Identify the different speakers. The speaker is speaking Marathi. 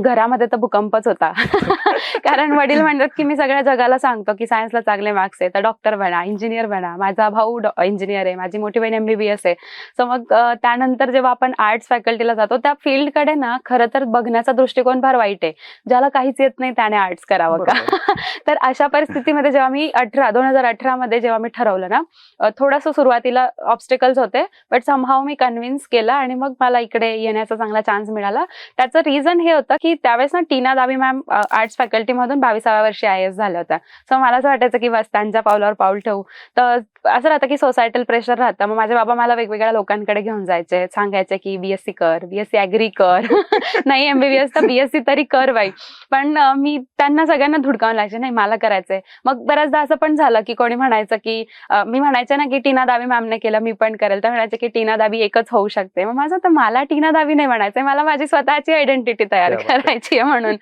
Speaker 1: घरामध्ये तर भूकंपच होता. कारण वडील म्हणतात की मी सगळ्या जगाला सांगतो की सायन्सला चांगले मार्क्स आहे तर डॉक्टर बना इंजिनियर बना माझा भाऊ इंजिनियर आहे माझी मोठी बहीण एमबीबीएस आहे. सो मग त्यानंतर जेव्हा आपण आर्ट्स फॅकल्टीला जातो त्या फील्डकडे ना खरं तर बघण्याचा दृष्टिकोन फार वाईट आहे. ज्याला काहीच येत नाही त्याने आर्ट्स करावं का? तर अशा परिस्थितीमध्ये जेव्हा मी अठरा दोन हजार अठरा मध्ये जेव्हा मी ठरवलं ना थोडंसं सुरुवातीला ऑब्स्टेकल्स होते बट समहाव मी कन्व्हिन्स केलं आणि मग मला इकडे येण्याचा चांगला चान्स मिळाला. त्याचं रिझन हे होतं की त्यावेळेस ना टीना दावी मॅम आर्ट्स फॅकल्टी मधून बावीसाव्या वर्षी आय एस झाल्या होत्या. सो मला असं वाटायचं की बस त्यांच्या पावलावर पाऊल ठेवू. तर असं राहतं की सोसायटल प्रेशर राहतं. मग माझे बाबा मला वेगवेगळ्या लोकांकडे घेऊन जायचे सांगायचे की बीएससी कर बीएससी अॅग्री कर. नाही एमबीबीएस तर बीएससी तरी कर बाई. पण मी त्यांना सगळ्यांना धुडकावून लागायचे नाही मला करायचंय. मग बऱ्याचदा असं पण झालं की कोणी म्हणायचं की मी म्हणायचे ना की टीना दावी मॅमने केलं मी पण करेल. तर म्हणायचे की टीना दावी एकच होऊ शकते. मग माझं तर मला टीना दावी नाही म्हणायचंय. मला माझी स्वतःची आयडेंटिटी तयार. करायची आहे म्हणून.